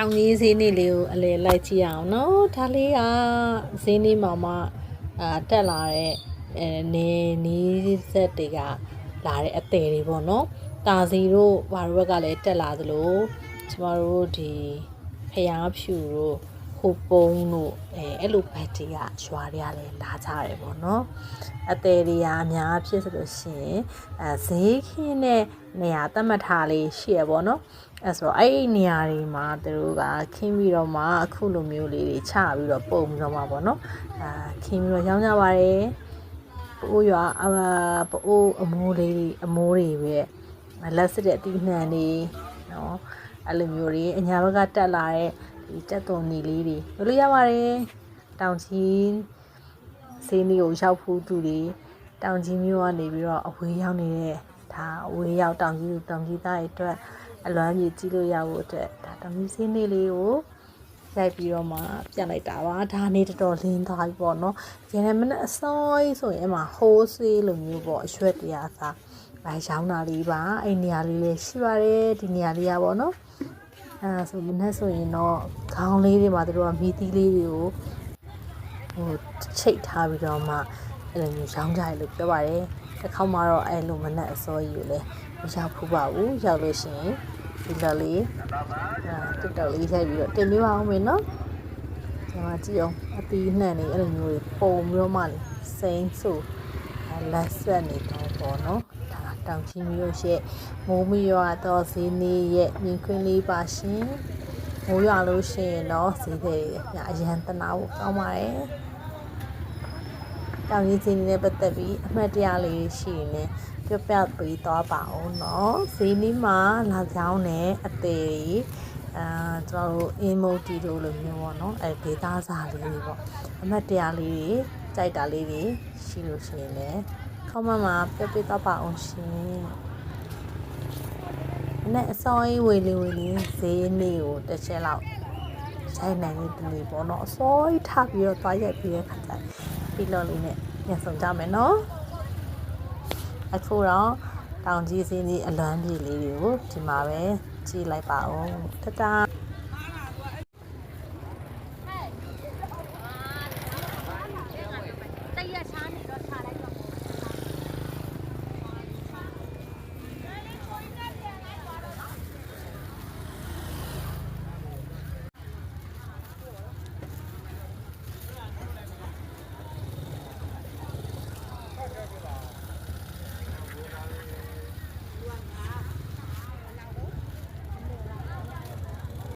တောင်ကြီးဈေးနေ့လေးကိုအလဲလိုက်ကြည့်အောင်နော်ဒါလေးကဈေးနေ့မှာမှအာတက်လာတဲ့အဲနေနီးဆက်တွေကလာတဲ့အသေးတွေပေါ့နော်တာစီတို့ဘာတို့ဘက်ကလည်းတက်လာသလိုကျမတို့ဒီဖျားဖြူတို့ ဟိုပုံးတို့အဲအဲ့လိုဘက်တွေကရွာတွေကလည်းလာကြတယ်ပေါ့နော်အသေးတွေကအများဖြစ်ဆိုလို့ရှိရင်အဲဈေးခင်းတဲ့နေရာသတ်မှတ်ထားလေးရှိရပေါ့နော်အဲ့ဆိုတော့အဲ့ဒီနေရာတွေမှာသူတို့ကခင်းပြီးတော့မှအခုလိုမျိုးလေးတွေချပြီးတော့ပုံပြီးတော့မှပေါ့နော်အာခင်းပြီးတော့ရောင်းကြပါတယ်ပိုးရွာအပိုးအမိုးလေးတွေအမိုးတွေပဲလက်စစ်တဲ့အတီးနှံတွေနော်အဲ့လိုမျိုးတွေအညာဘက်ကတက်လာတဲ့ ဒီတက်သွန်နေလေးတွေလိုလို့ရပါတယ်တောင်ကြီးဈေးလေးကိုရောက်ဖို့သူတွေတောင်ကြီးမျိုးကနေပြီးတော့အဝေးရောက်နေတဲ့ဒါအဝေးရောက်တောင်ကြီးတောင်ကြီးသားတွေအတွက်အလွမ်းကြီးကြည့်လို့ရဖို့အတွက်ဒါတမီစင်းလေးလေးကိုရိုက်ပြီးတော့မှပြန်လိုက်တာပါဒါနေတော်တော်လင်းသွားပြီပေါ့နော်ရန်မနဲ့အစောကြီးဆိုရင်အမှဟိုးဆေးလိုမျိုးပေါ့အရွက်တရားစားအဲရောင်းတာလေးပါအဲ့နေရာလေးလေးရှိပါတယ်ဒီနေရာလေးอ่ะပေါ့နော် အဲဒါဆိုမနဲ့ဆိုရင်တော့ခေါင်းလေးတွေမှာတို့ကမီသီးလေးတွေကိုဟိုချိတ်ထားပြီးတော့မှအဲ့လိုမျိုးရောင်းကြရလို့ပြောပါတယ်တစ်ခေါက်မှတော့အဲ့လိုမနဲ့အစောကြီးကိုလည်းမရောက်ဘူးပါဘူးရောက်လို့ရှိရင်ဒီလိုလေးအာတက်တော်လေးရိုက်ပြီးတော့တင်ပြပါအောင်မယ်နော်ကျွန်မကြည့်အောင်အပီးနှံ့နေအဲ့လိုမျိုးတွေပုံပြီးတော့မှလေစိမ့်ဆူလက်ဆက်နေတော့ပေါ့နော်ဒါ တောင်ချင်းမျိုးရဲ့မိုးမရွာတော့ဈေးနေရဲ့မြင်ခွင်းလေးပါရှင်မိုးရွာလို့ရှိရင်တော့ဈေးတွေညအရန်တနာဖို့ကောင်းပါတယ်တောင်ကြီးချင်းနဲ့ပတ်သက်ပြီးအမှတ်တရလေးရှိရင်လည်းပြောပြပေးသွားပါအောင်เนาะဈေးနီးမှာလာကြောင်းနဲ့အသေးအာကျွန်တော်တို့အင်မိုတီတို့လိုမျိုးပေါ့เนาะအဲဒေတာစာလေးတွေပေါ့အမှတ်တရလေးတွေကြိုက်တာလေးတွေရှိလို့ရှိရင်လည်း ကောင်းမမှာပြောပြတော့ပါအောင်ရှင်။အနဲ့အစောကြီးဝေလီဝေလီဈေးနေကိုတစ်ချက်လောက်ဆိုင်နိုင်ပြီဒီပေါ့နော်အစောကြီးထပြီးတော့သွားရိုက်ပြီးတဲ့ခါကျပြီးလို့လေးနဲ့ညဆုံကြမယ်နော်။အခုတော့တောင်ကြီးစင်းကြီးအလွမ်းကြီးလေးတွေကိုဒီမှာပဲကြည့်လိုက်ပါဦး။တတား